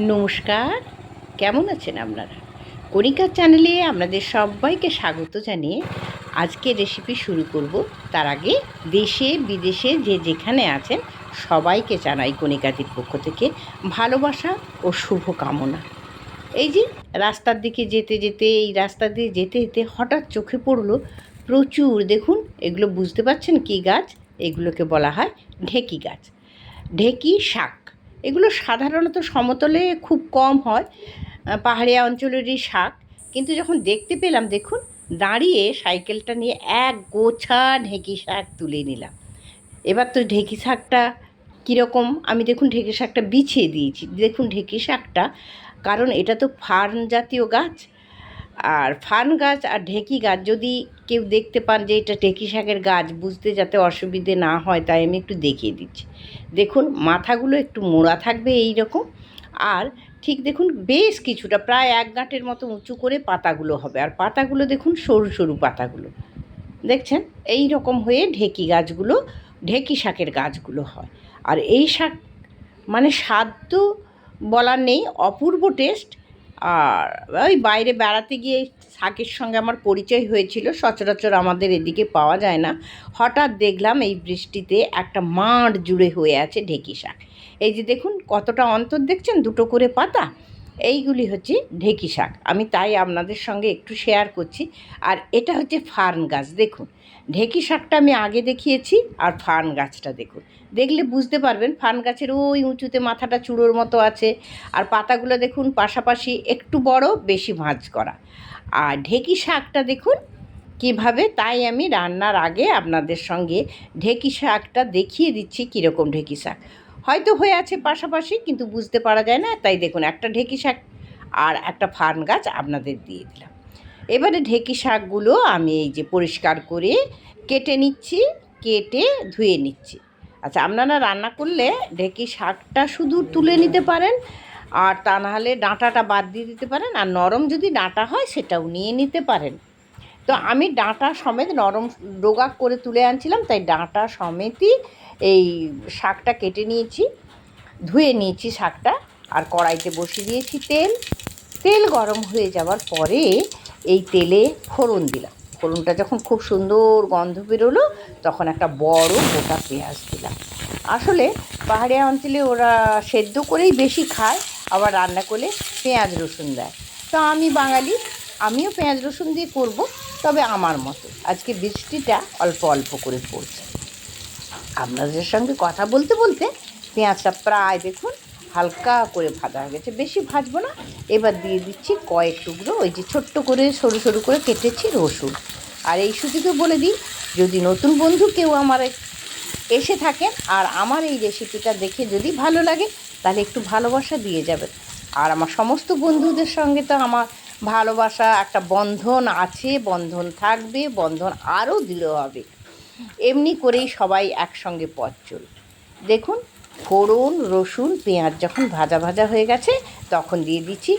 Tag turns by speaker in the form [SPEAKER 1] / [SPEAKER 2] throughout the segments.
[SPEAKER 1] নমস্কার। কেমন আছেন আপনারা? কণিকার চ্যানেলে আপনাদের সবাইকে স্বাগত জানিয়ে আজকে রেসিপি শুরু করব। তার আগে দেশে, বিদেশে যে যেখানে আছেন, সবাইকে জানাই কণিকাতির পক্ষ থেকে ভালোবাসা ও শুভ কামনা এই যে রাস্তার দিকে যেতে যেতে, এই রাস্তা দিয়ে যেতে যেতে হঠাৎ চোখে পড়ল প্রচুর। দেখুন, এগুলো বুঝতে পারছেন কী গাছ? এগুলোকে বলা হয় ঢেকি গাছ। ঢেকি শাক। এগুলো সাধারণত সমতলে খুব কম হয় পাহাড়িয়া অঞ্চলেরই শাক। কিন্তু যখন দেখতে পেলাম, দেখুন, দাঁড়িয়ে সাইকেলটা নিয়ে এক গোছা ঢেঁকি শাক তুলে নিলাম। এবার তো ঢেঁকি শাকটা কীরকম? আমি দেখুন, ঢেঁকি শাকটা বিছিয়ে দিয়েছি। দেখুন, ঢেঁকি শাকটা, কারণ এটা তো ফার্ন জাতীয় গাছ আর ফান গাছ আর ঢেঁকি গাছ, যদি কেউ দেখতে পান যে এটা ঢেঁকি শাকের গাছ, বুঝতে যাতে অসুবিধে না হয়, তাই আমি একটু দেখিয়ে দিচ্ছি। দেখুন, মাথাগুলো একটু মোড়া থাকবে এই রকম। আর ঠিক দেখুন, বেশ কিছুটা, প্রায় এক গাঁটের মতো উঁচু করে পাতাগুলো হবে। আর পাতাগুলো দেখুন, সরু সরু পাতাগুলো। দেখছেন? এই রকম হয়ে ঢেকি গাছগুলো, ঢেকি শাকের গাছগুলো হয়। আর এই শাক মানে স্বাদ তো বলার নেই, অপূর্ব টেস্ট আর ওই বাইরে বেড়াতে গিয়ে শাকের সঙ্গে আমার পরিচয় হয়েছিল। সচরাচর আমাদের এদিকে পাওয়া যায় না। হঠাৎ দেখলাম এই বৃষ্টিতে একটা মাঠ জুড়ে হয়ে আছে ঢেকি শাক। এই যে দেখুন, কতটা অন্তর দেখছেন? দুটো করে পাতা। এইগুলি হচ্ছে ঢেকি শাক। আমি তাই আপনাদের সঙ্গে একটু শেয়ার করছি। আর এটা হচ্ছে ফার্ন গাছ, দেখুন। ঢেকি শাকটা আমি আগে দেখিয়েছি, আর ফার্ন গাছটা দেখুন। দেখলে বুঝতে পারবেন, ফার্ন গাছের ওই উঁচুতে মাথাটা চূড়োর মতো আছে। আর পাতাগুলো দেখুন, পাশাপাশি একটু বড়, বেশি ভাঁজ করা। আর ঢেকি শাকটা দেখুন কীভাবে, তাই আমি রান্নার আগে আপনাদের সঙ্গে ঢেকি শাকটা দেখিয়ে দিচ্ছি কীরকম ঢেকি শাক। হয়তো হয়ে আছে পাশাপাশি, কিন্তু বুঝতে পারা যায় না। তাই দেখুন, একটা ঢেকি শাক আর একটা ফার্ন গাছ আপনাদের দিয়ে দিলাম। এবারে ঢেকি শাকগুলো আমি এই যে পরিষ্কার করে কেটে নিচ্ছি, কেটে ধুয়ে নিচ্ছি। আচ্ছা আপনারা রান্না করলে ঢেকি শাকটা শুধু তুলে নিতে পারেন, আর তা নাহলে ডাঁটাটা বাদ দিয়ে দিতে পারেন, আর নরম যদি ডাঁটা হয় সেটাও নিয়ে নিতে পারেন। তো আমি ডাঁটা সমেত নরম ডোগা করে তুলে আনছিলাম, তাই ডাঁটা সমেতই এই শাকটা কেটে নিয়েছি, ধুয়ে নিয়েছি শাকটা আর কড়াইতে বসিয়ে দিয়েছি তেল। তেল গরম হয়ে যাওয়ার পরে এই তেলে ফোড়ন দিলাম। ফোড়নটা যখন খুব সুন্দর গন্ধ বেরোলো, তখন একটা বড় গোটা পেঁয়াজ দিলাম। আসলে পাহাড়িয়া অঞ্চলে ওরা সেদ্ধ করেই বেশি খায়, আবার রান্না করলে পেঁয়াজ রসুন দেয়। তো আমি বাঙালি, আমিও পেঁয়াজ রসুন দিয়ে করব, তবে আমার মতো আজকে বৃষ্টিটা অল্প অল্প করে পড়ছে। আপনাদের সঙ্গে কথা বলতে বলতে পেঁয়াজটা প্রায় দেখুন হালকা করে ভাজা হয়ে গেছে। বেশি ভাজবো না। এবার দিয়ে দিচ্ছি কয়েক টুকরো ওই যে ছোট্ট করে, সরু সরু করে কেটেছি রসুন। আর এই সুযোগে বলে দিই, যদি নতুন বন্ধু কেউ আমার এসে থাকেন আর আমার এই রেসিপিটা দেখে যদি ভালো লাগে, তাহলে একটু ভালোবাসা দিয়ে যাবেন। আর আমার সমস্ত বন্ধুদের সঙ্গে তো আমার ভালোবাসা একটা বন্ধন আছে, বন্ধন থাকবে, বন্ধন আরও দৃঢ় হবে। এমনি করেই সবাই একসঙ্গে পথ চলবে দেখুন, ফোড়ন, রসুন, পেঁয়াজ যখন ভাজা ভাজা হয়ে গেছে, তখন দিয়ে দিচ্ছি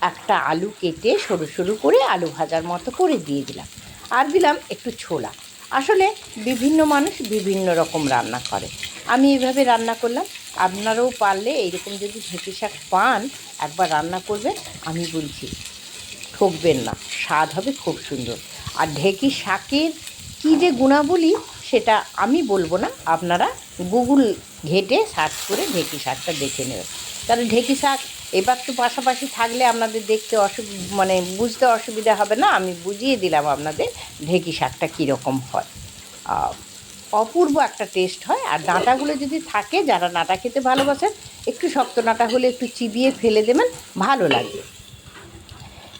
[SPEAKER 1] একটা আলু কেটে সরু সরু করে আলু ভাজার মতো করে দিয়ে দিলাম। আর দিলাম একটু ছোলা। আসলে বিভিন্ন মানুষ বিভিন্ন রকম রান্না করে। আমি এভাবে রান্না করলাম। আপনারাও পারলে এইরকম যদি ঢেঁকি শাক পান, একবার রান্না করবেন, আমি বলছি, ঠকবেন না। স্বাদ হবে খুব সুন্দর। আর ঢেঁকি শাকের কী যে গুণাবলী, সেটা আমি বলব না। আপনারা গুগল ঘেটে সার্চ করে ঢেঁকি শাকটা দেখে নেবেন। তাহলে ঢেঁকি শাক এবার তো পাশাপাশি থাকলে আপনাদের দেখতে অসু মানে বুঝতে অসুবিধা হবে না। আমি বুঝিয়ে দিলাম আপনাদের ঢেঁকি শাকটা কীরকম হয়। অপূর্ব একটা টেস্ট হয়। আর ডাঁটাগুলো যদি থাকে, যারা ডাঁটা খেতে ভালোবাসেন, একটু শক্ত ডাঁটা হলে একটু চিবিয়ে ফেলে দেবেন, ভালো লাগবে।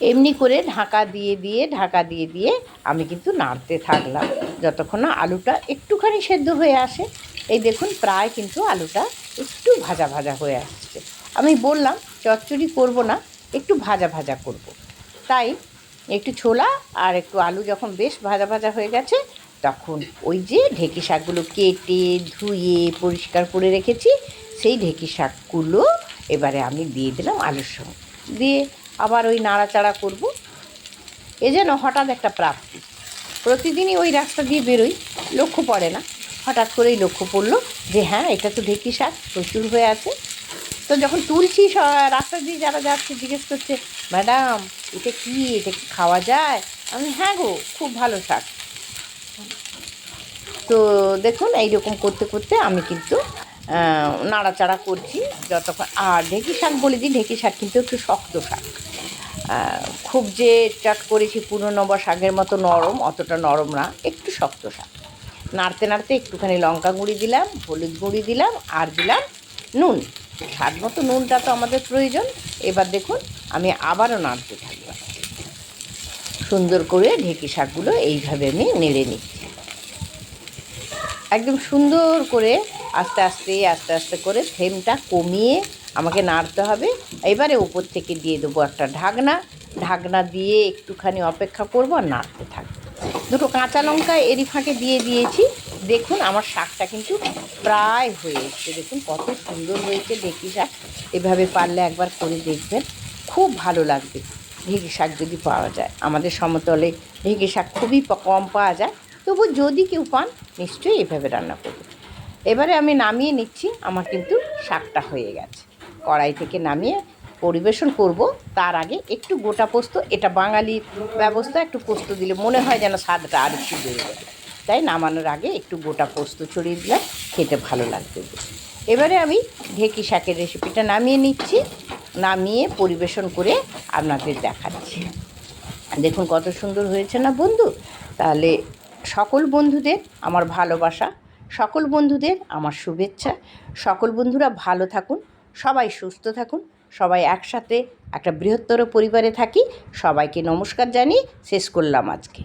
[SPEAKER 1] এমনি করে ঢাকা দিয়ে দিয়ে, ঢাকা দিয়ে দিয়ে আমি কিন্তু নাড়তে থাকলাম। যতক্ষণ না আলুটা একটুখানি সেদ্ধ হয়ে আসে। এই দেখুন প্রায় কিন্তু আলুটা একটু ভাজা ভাজা হয়ে আসছে। আমি বললাম, চচ্চড়ি করব না, একটু ভাজা ভাজা করব। তাই একটু ছোলা আর একটু আলু যখন বেশ ভাজা ভাজা হয়ে গেছে, তখন ওই যে ঢেঁকি শাকগুলো কেটে, ধুয়ে, পরিষ্কার করে রেখেছি, সেই ঢেঁকি শাকগুলো এবারে আমি দিয়ে দিলাম আলুর সঙ্গে। দিয়ে আবার ওই নাড়াচাড়া করব। এ যেন হঠাৎ একটা প্রাপ্তি। প্রতিদিনই ওই রাস্তা দিয়ে বেরোই, লক্ষ্য পড়ে না। হঠাৎ করেই লক্ষ্য পড়ল যে হ্যাঁ এটা তো ঢেঁকি শাক, প্রচুর হয়ে আছে। তো যখন তুলছি রাস্তা দিয়ে যারা যাচ্ছে, জিজ্ঞেস করছে, ম্যাডাম, এটা কি? এটা কি খাওয়া যায়? আমি হ্যাঁ গো, খুব ভালো শাক। তো দেখুন, এইরকম করতে করতে আমি কিন্তু নাড়াচাড়া করছি যতক্ষণ। আর ঢেঁকি শাক বলে দিই, ঢেঁকি শাক কিন্তু একটু শক্ত শাক। খুব যে চাট করেছি পুরনো বা শাকের মতো নরম, অতটা নরম না, একটু শক্ত শাক। নাড়তে নাড়তে একটুখানি লঙ্কা গুঁড়ি দিলাম, হলুদ গুঁড়ি দিলাম, আর দিলাম নুন। স্বাদ মতো নুনটা তো আমাদের প্রয়োজন। এবার দেখুন, আমি আবারও নাড়তে থাকলাম সুন্দর করে ঢেঁকি শাকগুলো এইভাবে আমি নেড়ে নিচ্ছি। একদম সুন্দর করে আস্তে আস্তে আস্তে আস্তে করে ফ্লেমটা কমিয়ে আমাকে নাড়তে হবে। এবারে উপর থেকে দিয়ে দেবো একটা ঢাকনা। ঢাকনা দিয়ে একটুখানি অপেক্ষা করব আর নাড়তে থাকব। দুটো কাঁচা লঙ্কা এরই ফাঁকে দিয়ে দিয়েছি। দেখুন আমার শাকটা কিন্তু প্রায় হয়ে এসছে। দেখুন কত সুন্দর হয়েছে ঢেঁকি শাক। এভাবে পারলে একবার করে দেখবেন। খুব ভালো লাগবে ঢেঁকি শাক যদি পাওয়া যায়। আমাদের সমতলে ঢেঁকি শাক খুবই কম পাওয়া যায়। তবু যদি কেউ পান, নিশ্চয়ই এভাবে রান্না করবে এবারে আমি নামিয়ে নিচ্ছি। আমার কিন্তু শাকটা হয়ে গেছে। কড়াই থেকে নামিয়ে পরিবেশন করব। তার আগে একটু গোটা পোস্ত, এটা বাঙালির ব্যবস্থা, একটু পোস্ত দিলে মনে হয় যেন স্বাদটা আর একটু বেড়ে যাবে। তাই নামানোর আগে একটু গোটা পোস্ত ছড়িয়ে দিলে খেতে ভালো লাগবে এবারে আমি ঢেঁকি শাকের রেসিপিটা নামিয়ে নিচ্ছি, নামিয়ে পরিবেশন করে আপনাদের দেখাচ্ছি। দেখুন কত সুন্দর হয়েছে না বন্ধু? তাহলে সকল বন্ধুদের আমার ভালোবাসা, সকল বন্ধুদের আমার শুভেচ্ছা, সকল বন্ধুরা ভালো থাকুন সবাই সুস্থ থাকুন, সবাই একসাথে একটা বৃহত্তর পরিবারে থাকি, সবাইকে নমস্কার জানিয়ে শেষ করলাম আজকে।